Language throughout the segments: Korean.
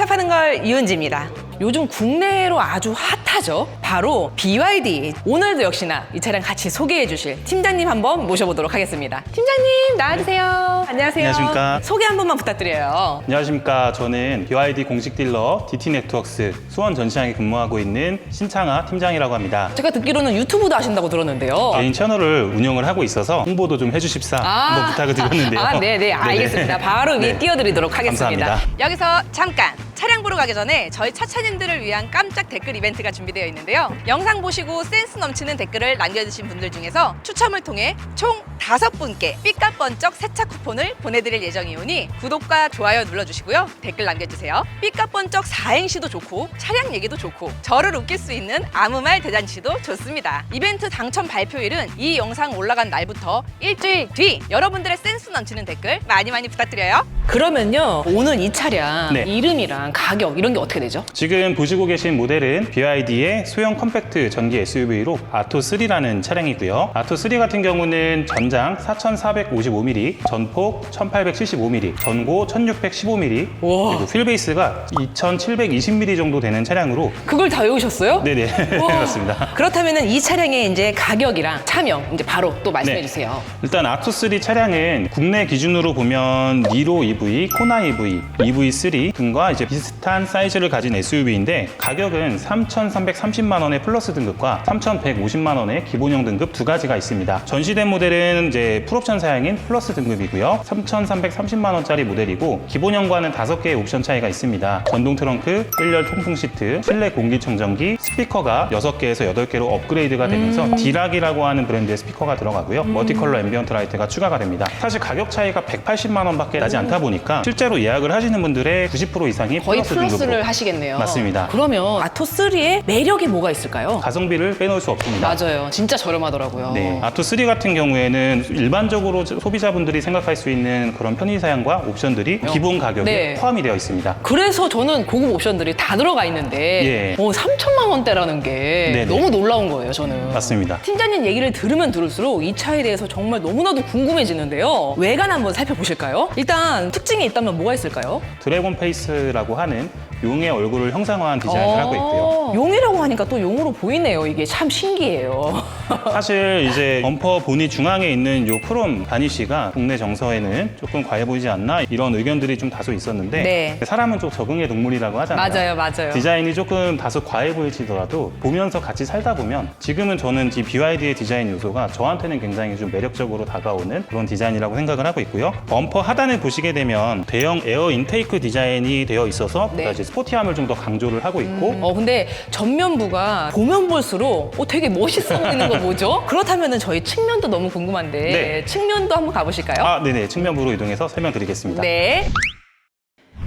차 파는 걸 이은지입니다. 요즘 국내로 아주 핫하죠. 바로 BYD. 오늘도 역시나 이 차량 같이 소개해 주실 팀장님 한번 모셔보도록 하겠습니다. 팀장님 나와주세요. 안녕하세요. 안녕하십니까. 소개 한 번만 부탁드려요. 안녕하십니까. 저는 BYD 공식 딜러 DT네트웍스 수원 전시장에 근무하고 있는 신창아 팀장이라고 합니다. 제가 듣기로는 유튜브도 하신다고 들었는데요. 개인 채널을 운영을 하고 있어서 홍보도 좀 해주십사 한번 부탁을 드렸는데요. 아, 네네, 알겠습니다. 바로 위에 네. 띄워드리도록 하겠습니다. 감사합니다. 여기서 잠깐 차량 보러 가기 전에 저희 차차님들을 위한 깜짝 댓글 이벤트가 준비되어 있는데요. 영상 보시고 센스 넘치는 댓글을 남겨주신 분들 중에서 추첨을 통해 총 다섯 분께 삐까번쩍 세차 쿠폰을 보내드릴 예정이오니 구독과 좋아요 눌러주시고요. 댓글 남겨주세요. 삐까번쩍 사행시도 좋고 차량 얘기도 좋고 저를 웃길 수 있는 아무 말 대잔치도 좋습니다. 이벤트 당첨 발표일은 이 영상 올라간 날부터 일주일 뒤 여러분들의 센스 넘치는 댓글 많이 많이 부탁드려요. 그러면요, 오늘 이 차량 네. 이름이랑 가격 이런 게 어떻게 되죠? 지금 보시고 계신 모델은 BYD의 소형 컴팩트 전기 SUV로 아토3라는 차량이고요. 아토3 같은 경우는 전장 4455mm, 전폭 1875mm, 전고 1615mm, 우와. 그리고 휠베이스가 2720mm 정도 되는 차량으로 그걸 다 외우셨어요? 네네 우와. 맞습니다. 그렇다면은 이 차량의 이제 가격이랑 차명 이제 바로 또 말씀해 네. 주세요. 일단 아토3 차량은 국내 기준으로 보면 니로 EV, 코나 EV, EV3 등과 이제 비슷 한 사이즈를 가진 SUV인데 가격은 3,330만 원의 플러스 등급과 3,150만 원의 기본형 등급 두 가지가 있습니다. 전시된 모델은 이제 풀옵션 사양인 플러스 등급이고요. 3,330만 원짜리 모델이고 기본형과는 다섯 개의 옵션 차이가 있습니다. 전동 트렁크, 1열 통풍 시트, 실내 공기청정기, 스피커가 6개에서 8개로 업그레이드가 되면서 디락이라고 하는 브랜드의 스피커가 들어가고요. 멀티컬러 앰비언트 라이트가 추가가 됩니다. 사실 가격 차이가 180만 원밖에 나지 않다 보니까 실제로 예약을 하시는 분들의 90% 이상이 거의 플러스 플러스를 등급으로 하시겠네요. 맞습니다. 그러면 아토3의 매력이 뭐가 있을까요? 가성비를 빼놓을 수 없습니다. 맞아요. 진짜 저렴하더라고요. 네, 아토 3 같은 경우에는 일반적으로 소비자분들이 생각할 수 있는 그런 편의 사양과 옵션들이 기본 가격에 네. 포함이 되어 있습니다. 그래서 저는 고급 옵션들이 다 들어가 있는데 예. 어, 3천만 원대라는 게 네네. 너무 놀라운 거예요, 저는. 맞습니다. 팀장님 얘기를 들으면 들을수록 이 차에 대해서 정말 너무나도 궁금해지는데요. 외관 한번 살펴보실까요? 일단 특징이 있다면 뭐가 있을까요? 드래곤 페이스라고 하는 용의 얼굴을 형상화한 디자인을 하고 있고요. 어, 용이라고 하니까 또 용으로 보이네요. 이게 참 신기해요. 사실 이제 범퍼 보니 중앙에 있는 요 크롬 바니쉬가 국내 정서에는 조금 과해 보이지 않나 이런 의견들이 좀 다소 있었는데 네. 사람은 좀 적응의 동물이라고 하잖아요. 맞아요, 맞아요. 디자인이 조금 다소 과해 보일지더라도 보면서 같이 살다 보면 지금은 저는 이 BYD의 디자인 요소가 저한테는 굉장히 좀 매력적으로 다가오는 그런 디자인이라고 생각을 하고 있고요. 범퍼 하단을 보시게 되면 대형 에어 인테이크 디자인이 되어 있어서 네. 이제 스포티함을 좀 더 강조를 하고 있고 어 근데 전면부가 보면 볼수록 어, 되게 멋있어 보이는 거 뭐죠? 그렇다면 저희 측면도 너무 궁금한데 네. 측면도 한번 가보실까요? 아, 네네 측면부로 이동해서 설명드리겠습니다. 네.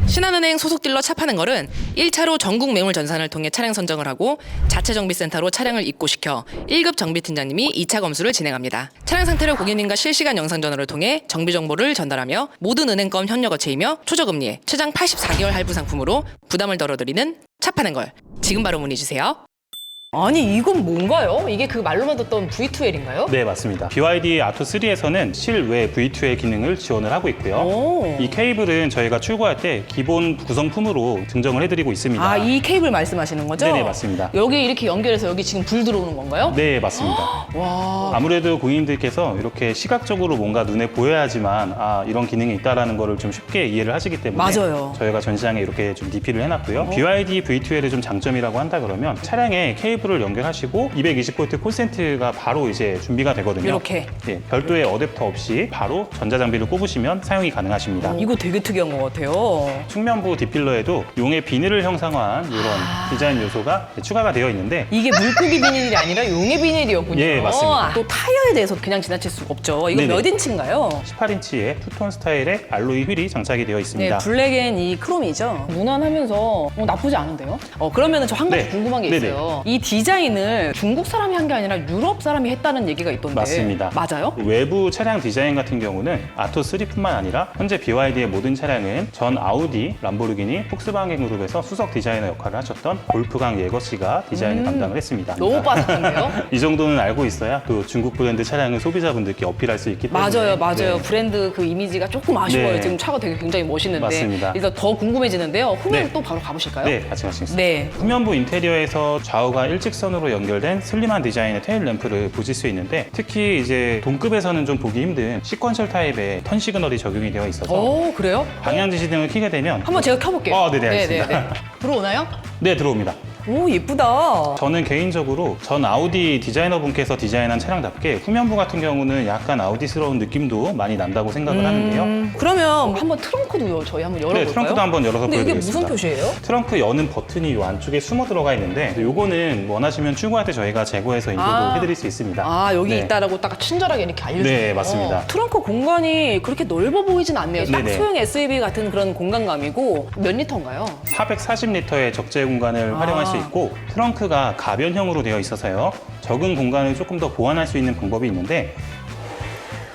신한은행 소속 딜러 차 파는 걸은 1차로 전국 매물 전산을 통해 차량 선정을 하고 자체 정비센터로 차량을 입고시켜 1급 정비팀장님이 2차 검수를 진행합니다. 차량 상태를 고객님과 실시간 영상 전화를 통해 정비 정보를 전달하며 모든 은행권 현역 거치이며 초저금리에 최장 84개월 할부 상품으로 부담을 덜어드리는 차 파는 걸 지금 바로 문의 주세요. 아니 이건 뭔가요? 이게 그 말로만 듣던 V2L인가요? 네, 맞습니다. BYD 아토 3에서는 실외 V2의 기능을 지원을 하고 있고요. 오. 이 케이블은 저희가 출고할 때 기본 구성품으로 증정을 해드리고 있습니다. 아, 이 케이블 말씀하시는 거죠? 네네, 맞습니다. 여기 이렇게 연결해서 여기 지금 불 들어오는 건가요? 네, 맞습니다. 와. 아무래도 고객님들께서 이렇게 시각적으로 뭔가 눈에 보여야지만 아 이런 기능이 있다라는 거를 좀 쉽게 이해를 하시기 때문에 맞아요. 저희가 전시장에 이렇게 좀 DP를 해놨고요. BYD V2L의 좀 장점이라고 한다 그러면 차량에 케이블 을 연결하시고 220V 콘센트가 바로 이제 준비가 되거든요. 이렇게. 예, 별도의 어댑터 없이 바로 전자장비를 꼽으시면 사용이 가능하십니다. 이거 되게 특이한 것 같아요. 측면부 디필러에도 용의 비늘을 형상화한 이런 아. 디자인 요소가 추가가 되어 있는데 이게 물고기 비닐이 아니라 용의 비닐이었군요. 예, 맞습니다. 또 타이어에 대해서 그냥 지나칠 수가 없죠. 이거 네네. 몇 인치인가요? 18인치의 투톤 스타일의 알로이 휠이 장착이 되어 있습니다. 네, 블랙엔 이 크롬이죠. 무난하면서 어, 나쁘지 않은데요? 어, 그러면 저 한 가지 네. 궁금한 게 네네. 있어요. 이 디자인을 중국 사람이 한 게 아니라 유럽 사람이 했다는 얘기가 있던데. 맞습니다. 맞아요? 외부 차량 디자인 같은 경우는 아토3뿐만 아니라 현재 BYD의 모든 차량은 전 아우디, 람보르기니, 폭스바겐 그룹에서 수석 디자이너 역할을 하셨던 골프강 예거 씨가 디자인을 담당을 했습니다. 음. 너무 빠삭한데요? 이 정도는 알고 있어야 또 중국 브랜드 차량을 소비자분들께 어필할 수 있기 때문에 맞아요, 맞아요. 네. 브랜드 그 이미지가 조금 아쉬워요. 네. 지금 차가 되게 굉장히 멋있는데. 맞습니다. 일단 더 궁금해지는데요. 후면 네. 또 바로 가보실까요? 네, 같이 가시겠습니다. 네. 후면부 인테리어에서 좌우가 일 직선으로 연결된 슬림한 디자인의 테일 램프를 보실 수 있는데 특히 이제 동급에서는 좀 보기 힘든 시퀀셜 타입의 턴 시그널이 적용이 되어 있어서 오, 그래요? 방향 지시등을 켜게 되면 한번 제가 켜볼게요. 어, 네네, 알겠습니다. 네, 네, 네. 들어오나요? 네 들어옵니다. 오, 예쁘다. 저는 개인적으로 전 아우디 디자이너 분께서 디자인한 차량답게 후면부 같은 경우는 약간 아우디스러운 느낌도 많이 난다고 생각을 하는데요. 음, 그러면 한번 트렁크도 저희 한번 열어볼까요? 네, 트렁크도 한번 열어서 근데 이게 보여드리겠습니다. 무슨 표시예요? 트렁크 여는 버튼이 이 안쪽에 숨어 들어가 있는데 요거는 원하시면 출고할 때 저희가 제거해서 인도도 아. 해드릴 수 있습니다. 아, 여기 네. 있다라고 딱 친절하게 이렇게 알려주세요. 네, 맞습니다. 트렁크 공간이 그렇게 넓어 보이진 않네요. 딱 네네. 소형 SUV 같은 그런 공간감이고 몇 리터인가요? 440리터의 적재 공간을 아. 활용할 수 있고 트렁크가 가변형으로 되어 있어서요. 적은 공간을 조금 더 보완할 수 있는 방법이 있는데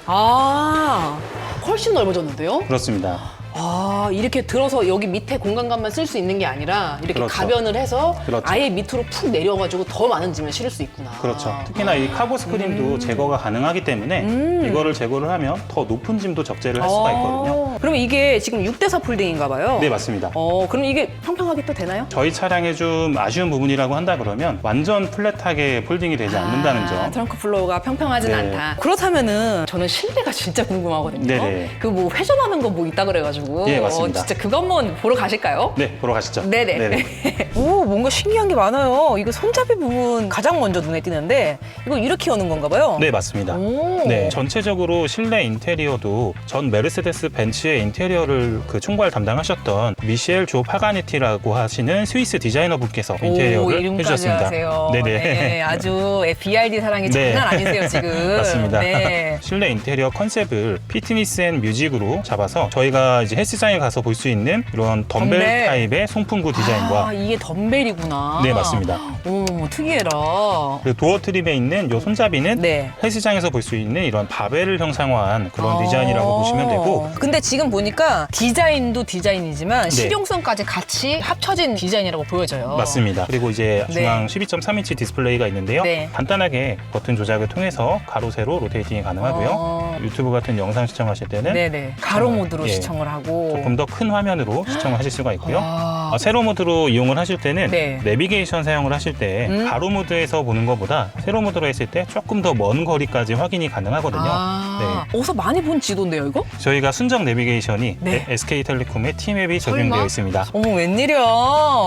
아, 훨씬 넓어졌는데요? 그렇습니다. 아, 이렇게 들어서 여기 밑에 공간감만 쓸 수 있는 게 아니라 이렇게 그렇죠. 가변을 해서 그렇죠. 아예 밑으로 푹 내려가지고 더 많은 짐을 실을 수 있구나. 그렇죠. 특히나 이 카보 스크린도 제거가 가능하기 때문에 음. 이거를 제거를 하면 더 높은 짐도 적재를 할 수가 있거든요. 어, 그러면 이게 지금 6대4 폴딩인가 봐요? 네, 맞습니다. 어, 그럼 이게 평평하게 또 되나요? 저희 차량에 좀 아쉬운 부분이라고 한다 그러면 완전 플랫하게 폴딩이 되지 않는다는 아, 점. 트렁크 플로어가 평평하진 네. 않다. 그렇다면은 저는 실내가 진짜 궁금하거든요. 네네. 그 뭐 회전하는 거 뭐 있다 그래가지고. 예, 맞습니다. 어, 진짜 그거 한번 보러 가실까요? 네, 보러 가시죠. 네네. 오, 뭔가 신기한 게 많아요. 이거 손잡이 부분 가장 먼저 눈에 띄는데 이거 이렇게 여는 건가 봐요. 네, 맞습니다. 오. 네, 전체적으로 실내 인테리어도 전 메르세데스 벤츠의 인테리어를 그 총괄 담당하셨던 미셸 조 파가니티라고 하시는 스위스 디자이너 분께서 오, 인테리어를 이름까지 해주셨습니다. 하세요. 네네. 네, 아주 BRD 사랑이 네. 장난 아니세요 지금. 맞습니다. 네. 실내 인테리어 컨셉을 피트니스 앤 뮤직으로 잡아서 저희가 이제 헬스장에 가서 볼 수 있는 이런 덤벨, 덤벨. 타입의 송풍구 디자인과 아, 이게 덤벨이구나. 네, 맞습니다. 오, 특이해라. 그리고 도어 트림에 있는 이 손잡이는 네. 헬스장에서 볼 수 있는 이런 바벨을 형상화한 그런 아. 디자인이라고 보시면 되고 근데 지금 보니까 디자인도 디자인이지만 네. 실용성까지 같이 합쳐진 디자인이라고 보여져요. 맞습니다. 그리고 이제 네. 중앙 12.3인치 디스플레이가 있는데요. 네. 간단하게 버튼 조작을 통해서 가로 세로 로테이팅이 가능하고요. 어. 유튜브 같은 영상 시청하실 때는 네네. 가로 어, 모드로 예. 시청을 하고. 조금 더 큰 화면으로 시청을 하실 수가 있고요. 아. 아, 세로 모드로 이용을 하실 때는 네. 내비게이션 사용을 하실 때 음. 가로 모드에서 보는 것보다 세로 모드로 했을 때 조금 더 먼 거리까지 확인이 가능하거든요. 아, 어디서 많이 본 지도인데요, 이거? 저희가 순정 내비게이션 이 네. SK텔레콤의 T맵이 설마? 적용되어 있습니다. 어머, 웬일이야.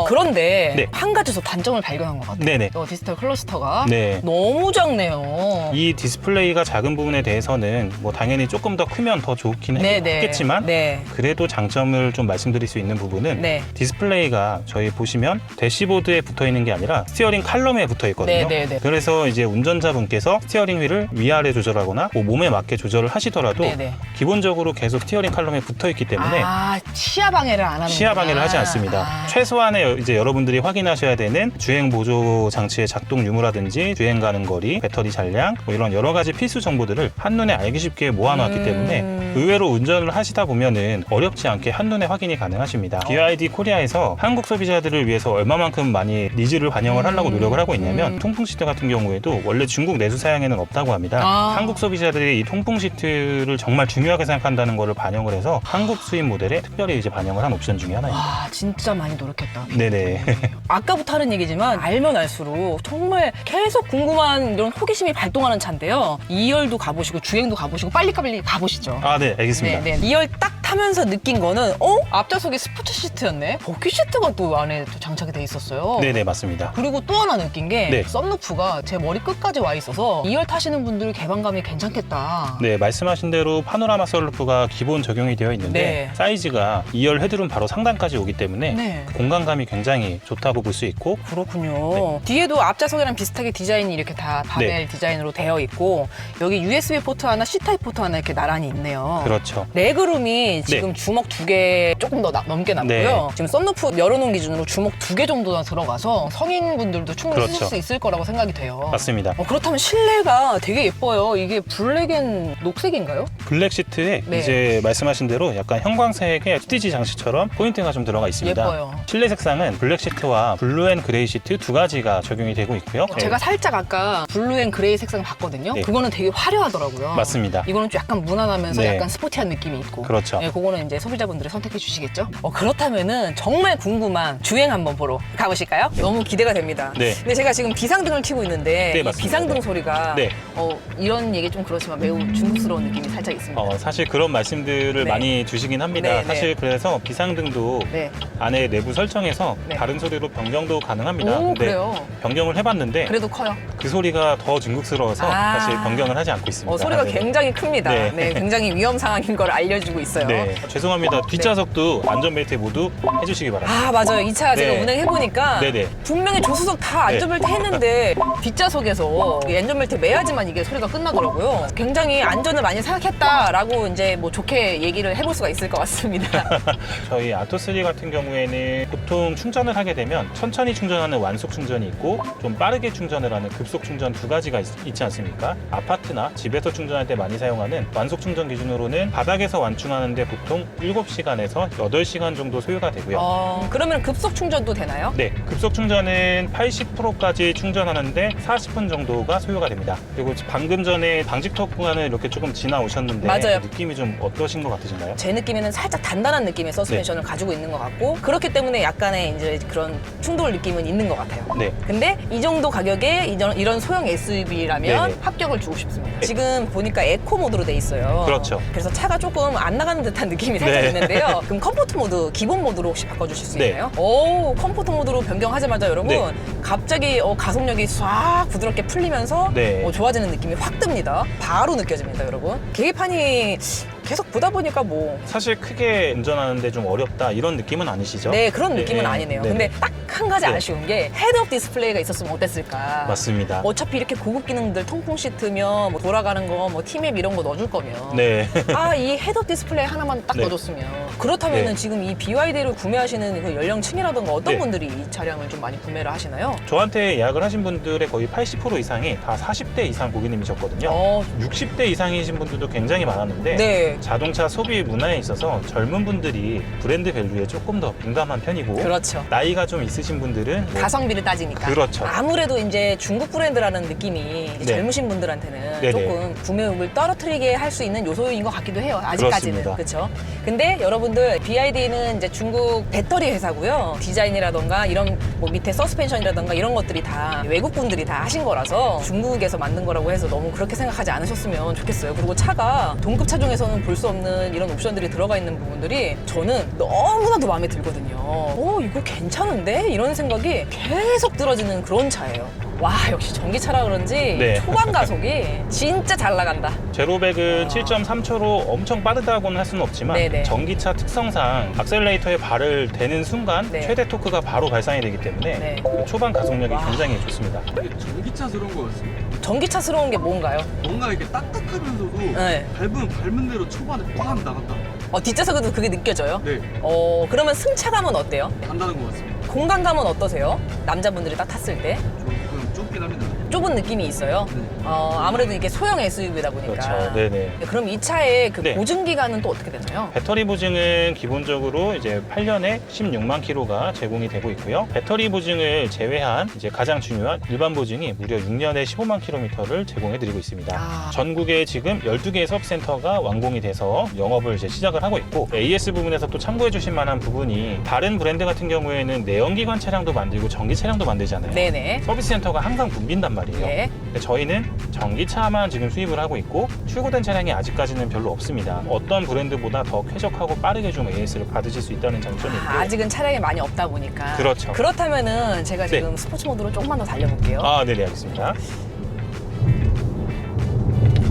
그런데 네. 한 가지 더 단점을 발견한 것 같아요. 네네. 어, 디지털 클러스터가 네. 너무 작네요. 이 디스플레이가 작은 부분에 대해서는 뭐 당연히 조금 더 크면 더 좋긴 네네. 했겠지만 네. 그래도 장점을 좀 말씀드릴 수 있는 부분은 네. 디스플레이가 저희 보시면 대시보드에 붙어 있는 게 아니라 스티어링 칼럼에 붙어 있거든요. 네네네. 그래서 이제 운전자분께서 스티어링 휠을 위아래 조절하거나 뭐 몸에 맞게 조절을 하시더라도 네네. 기본적으로 계속 스티어링 칼럼 에 붙어 있기 때문에 아, 시야 방해를 안 하는 시야 방해를 하지 않습니다. 아. 최소한의 여- 이제 여러분들이 확인하셔야 되는 주행 보조 장치의 작동 유무라든지 주행 가는 거리, 배터리 잔량 뭐 이런 여러 가지 필수 정보들을 한눈에 알기 쉽게 모아놨기 음. 때문에 의외로 운전을 하시다 보면은 어렵지 않게 한눈에 확인이 가능하십니다. 어. BYD 코리아에서 한국 소비자들을 위해서 얼마만큼 많이 니즈를 반영을 하려고 음. 노력을 하고 있냐면 음. 통풍 시트 같은 경우에도 원래 중국 내수 사양에는 없다고 합니다. 아. 한국 소비자들이 이 통풍 시트를 정말 중요하게 생각한다는 것을 반영을 해서 한국 수입 모델에 특별히 이제 반영을 한 옵션 중에 하나입니다. 와, 진짜 많이 노력했다. 네네. 아까부터 하는 얘기지만 알면 알수록 정말 계속 궁금한 이런 호기심이 발동하는 차인데요. 2열도 가보시고 주행도 가보시고 빨리 빨리 가보시죠. 아, 네, 알겠습니다. 네, 네. 2열 딱 타면서 느낀 거는 어? 앞좌석이 스포츠 시트였네? 버킷 시트가 또 안에 또 장착이 돼 있었어요. 네네, 맞습니다. 그리고 또 하나 느낀 게 네. 썬루프가 제 머리 끝까지 와 있어서 2열 타시는 분들 개방감이 괜찮겠다. 네, 말씀하신 대로 파노라마 썬루프가 기본 적용이 되어 있는데 네. 사이즈가 2열 헤드룸 바로 상단까지 오기 때문에 네. 공간감이 굉장히 좋다고 볼 수 있고 그렇군요. 뒤에도 앞좌석이랑 비슷하게 디자인이 이렇게 다 바벨 네. 디자인으로 되어 있고 여기 USB 포트 하나, C 타입 포트 하나 이렇게 나란히 있네요. 그렇죠. 레그룸이 공간이 지금 주먹 두 개 조금 더 나- 넘게 남고요. 네. 지금 썬루프 열어놓은 기준으로 주먹 두 개 정도나 들어가서 성인분들도 충분히 쓰실 그렇죠. 수 있을 거라고 생각이 돼요. 맞습니다. 어, 그렇다면 실내가 되게 예뻐요. 이게 블랙 앤 녹색인가요? 블랙 시트에 네. 이제 말씀하신 대로 약간 형광색의 스티지 장식처럼 포인트가 좀 들어가 있습니다. 예뻐요. 실내 색상은 블랙 시트와 블루 앤 그레이 시트 두 가지가 적용이 되고 있고요. 네, 제가 살짝 아까 블루 앤 그레이 색상 봤거든요. 네. 그거는 되게 화려하더라고요. 맞습니다. 이거는 좀 약간 무난하면서 네. 약간 스포티한 느낌이 있고. 그렇죠. 네, 그거는 이제 소비자분들이 선택해 주시겠죠. 어, 그렇다면은 정말 궁금한 주행 한번 보러 가보실까요? 너무 기대가 됩니다. 네. 근데 제가 지금 비상등을 켜고 있는데 네, 이 맞습니다. 비상등 네. 소리가 네. 어, 이런 얘기 좀 그렇지만 매우 중국스러운 느낌이 살짝 있습니다. 어, 사실 그런 말씀들을 네. 많이 주시긴 합니다. 네, 네. 사실 그래서 비상등도 네. 안에 내부 설정에서 네. 다른 소리로 변경도 가능합니다. 오, 그래요. 변경을 해봤는데 그래도 커요. 그 소리가 더 중국스러워서 아. 사실 변경을 하지 않고 있습니다. 어, 소리가 네. 굉장히 큽니다. 네. 네. 굉장히 위험 상황인 걸 알려주고 있어요. 네, 죄송합니다. 뒷좌석도 안전벨트 모두 해주시기 바랍니다. 아 맞아요 이 차 제가 네. 운행해 보니까 네네. 분명히 조수석 다 네. 안전벨트 했는데 뒷좌석에서 이 안전벨트 매야지만 이게 소리가 끝나더라고요 굉장히 안전을 많이 생각했다라고 이제 뭐 좋게 얘기를 해볼 수가 있을 것 같습니다 저희 아토3 같은 경우에는 보통 충전을 하게 되면 천천히 충전하는 완속 충전이 있고 좀 빠르게 충전을 하는 급속 충전 두 가지가 있, 지 않습니까? 아파트나 집에서 충전할 때 많이 사용하는 완속 충전 기준으로는 바닥에서 완충하는데 보통 7시간에서 8시간 정도 소요가 되고요. 어, 그러면 급속 충전도 되나요? 네, 급속 충전은 80%까지 충전하는데 40분 정도가 소요가 됩니다. 그리고 방금 전에 방직턱 구간을 이렇게 조금 지나오셨는데 맞아요. 느낌이 좀 어떠신 것 같으신가요? 제 느낌에는 살짝 단단한 느낌의 서스펜션을 가지고 있는 것 같고 그렇기 때문에 약간의 이제 그런 충돌 느낌은 있는 것 같아요 네, 근데 이 정도 가격에 이런, 이런 소형 SUV라면 네네. 합격을 주고 싶습니다. 네. 지금 보니까 에코 모드로 돼 있어요. 그렇죠. 그래서 차가 조금 안 나가는 듯한 느낌이 살짝 네. 있는데요. 그럼 컴포트 모드 기본 모드로 혹시 바꿔주실 수 네. 있나요? 오 컴포트 모드로 변경하자마자 여러분 네. 갑자기 어, 가속력이 싹 부드럽게 풀리면서 네. 어, 좋아지는 느낌이 확 듭니다. 바로 느껴집니다, 여러분. 계기판이 계속 보다 보니까 뭐 사실 크게 운전하는데 좀 어렵다 이런 느낌은 아니시죠? 네, 그런 네, 느낌은 네. 아니네요. 네. 근데 딱 한 가지 네. 아쉬운 게 헤드업 디스플레이가 있었으면 어땠을까? 맞습니다. 어차피 이렇게 고급 기능들 통풍 시트며 뭐 돌아가는 거, 뭐 티맵 이런 거 넣어줄 거면 네. 아 이 헤드업 디스플레이 하나만 딱 네. 넣어줬으면 그렇다면은 네. 지금 이 BYD를 구매하시는 그 연령층이라던가 어떤 네. 분들이 이 차량을 좀 많이 구매를 하시나요? 저한테 예약을 하신 분들의 거의 80% 이상이 다 40대 이상 고객님이셨거든요. 어, 60대 이상이신 분들도 굉장히 많았는데 네. 자동차 소비 문화에 있어서 젊은 분들이 브랜드 밸류에 조금 더 민감한 편이고 그렇죠. 나이가 좀 있으신 분들은 뭐 가성비를 따지니까. 그렇죠. 아무래도 이제 중국 브랜드라는 느낌이 네. 젊으신 분들한테는 네네. 조금 구매욕을 떨어뜨리게 할 수 있는 요소인 것 같기도 해요. 아직까지는. 그렇습니다. 그렇죠. 근데 여러분들 BYD는 이제 중국 배터리 회사고요. 디자인이라던가 이런 뭐 밑에 서스펜션이라던가 이런 것들이 다 외국 분들이 다 하신 거라서 중국에서 만든 거라고 해서 너무 그렇게 생각하지 않으셨으면 좋겠어요. 그리고 차가 동급 차종에서는 볼 수 없는 이런 옵션들이 들어가 있는 부분들이 저는 너무나도 마음에 들거든요. 어, 이거 괜찮은데? 이런 생각이 계속 들어지는 그런 차예요. 와, 역시 전기차라 그런지 네. 초반 가속이 진짜 잘 나간다. 제로백은 7.3초로 엄청 빠르다고는 할 수는 없지만 아. 네네. 전기차 특성상 악셀레이터에 발을 대는 순간 네. 최대 토크가 바로 발산이 되기 때문에 네. 그 초반 가속력이 와. 굉장히 좋습니다. 이게 전기차스러운 것 같습니다. 전기차스러운 게 뭔가요? 뭔가 이렇게 딱딱하면서도 네. 밟으면 밟은 대로 초반에 꽝 나간다. 어, 뒷좌석에도 그게 느껴져요? 네, 어, 그러면 승차감은 어때요? 간다는 것 같습니다. 공간감은 어떠세요? 남자분들이 딱 탔을 때? 조금 좁긴 합니다. 좁은 느낌이 있어요? 네. 어, 아무래도 이게 소형 SUV다 보니까. 그렇죠. 네네. 그럼 이 차의 그 네. 보증 기간은 또 어떻게 되나요? 배터리 보증은 기본적으로 이제 8년에 16만 킬로가 제공이 되고 있고요. 배터리 보증을 제외한 이제 가장 중요한 일반 보증이 무려 6년에 15만 킬로미터를 제공해 드리고 있습니다. 아. 전국에 지금 12개의 서비스센터가 완공이 돼서 영업을 이제 시작을 하고 있고 AS 부분에서 또 참고해 주실 만한 부분이 다른 브랜드 같은 경우에는 내연기관 차량도 만들고 전기 차량도 만들잖아요. 네네. 서비스 센터가 항상 붐빈단 말이에요. 네. 근데 저희는 전기차만 지금 수입을 하고 있고 출고된 차량이 아직까지는 별로 없습니다. 어떤 브랜드보다 더 쾌적하고 빠르게 좀 AS를 받으실 수 있다는 장점이 있고 아, 아직은 차량이 많이 없다 보니까. 그렇죠. 그렇다면은 제가 네. 지금 스포츠 모드로 조금만 더 달려볼게요. 아, 네네 알겠습니다.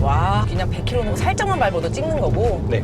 와, 그냥 100km 살짝만 밟아도 찍는 거고. 네,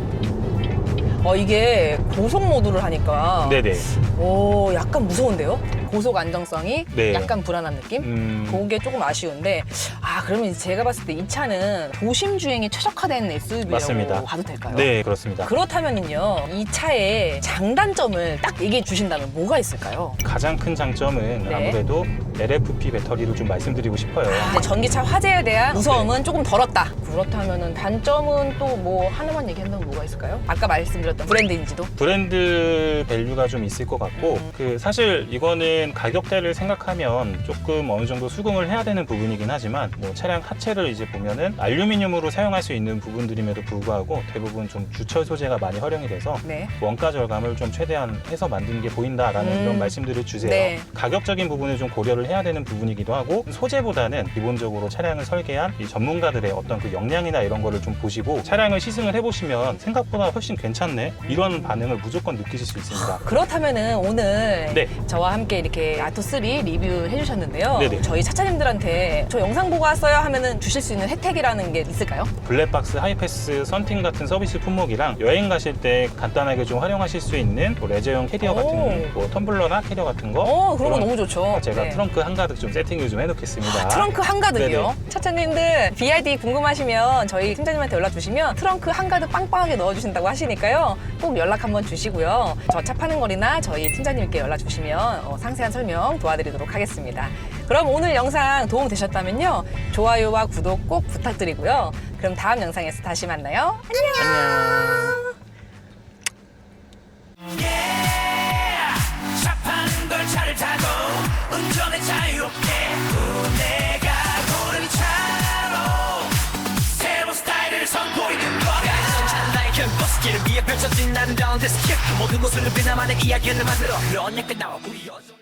어, 이게 고속 모드를 하니까. 네네. 오, 약간 무서운데요? 고속 안정성이 네. 약간 불안한 느낌? 음, 그게 조금 아쉬운데 아 그러면 이제 제가 봤을 때 이 차는 도심 주행에 최적화된 SUV라고 맞습니다. 봐도 될까요? 네, 그렇습니다. 그렇다면요 이 차의 장단점을 딱 얘기해 주신다면 뭐가 있을까요? 가장 큰 장점은 네. 아무래도 LFP 배터리를 좀 말씀드리고 싶어요. 이제 전기차 화재에 대한 네. 무서움은 조금 덜었다. 그렇다면은 단점은 또 뭐 하나만 얘기한다면 뭐가 있을까요? 아까 말씀드렸던 브랜드 인지도. 브랜드 밸류가 좀 있을 것 같고 그 사실 이거는 가격대를 생각하면 조금 어느 정도 수긍을 해야 되는 부분이긴 하지만 뭐 차량 하체를 이제 보면은 알루미늄으로 사용할 수 있는 부분들임에도 불구하고 대부분 좀 주철 소재가 많이 활용이 돼서 네. 원가 절감을 좀 최대한 해서 만든 게 보인다라는 음. 그런 말씀들을 주세요. 네. 가격적인 부분을 좀 고려를 해야 되는 부분이기도 하고 소재보다는 기본적으로 차량을 설계한 이 전문가들의 어떤 그 역량이나 이런 거를 좀 보시고 차량을 시승을 해보시면 생각보다 훨씬 괜찮 네 이런 반응을 무조건 느끼실 수 있습니다. 그렇다면은 오늘 네. 저와 함께 이렇게 아토3 리뷰 해 주셨는데요. 네네. 저희 차차님들한테 저 영상 보고 왔어요 하면은 주실 수 있는 혜택이라는 게 있을까요? 블랙박스, 하이패스, 썬팅 같은 서비스 품목이랑 여행 가실 때 간단하게 좀 활용하실 수 있는 뭐 레저용 캐리어 오. 같은 뭐 텀블러나 캐리어 같은 거 어, 그런 거 그런 너무 좋죠. 제가 네. 트렁크 한가득 좀 세팅을 좀 해놓겠습니다. 트렁크 한가득이요. 네네. 차차님들 BRD 궁금하시면 저희 팀장님한테 연락 주시면 트렁크 한가득 빵빵하게 넣어주신다고 하시니까요. 꼭 연락 한번 주시고요. 저 차 파는 거리나 저희 팀장님께 연락 주시면 어, 상세한 설명 도와드리도록 하겠습니다. 그럼 오늘 영상 도움 되셨다면요. 좋아요와 구독 꼭 부탁드리고요. 그럼 다음 영상에서 다시 만나요. 안녕. 차 아름다운 데스크 모든 곳을 빛나만의 이야기를 만들어. 그런 약간 나와 우리 여정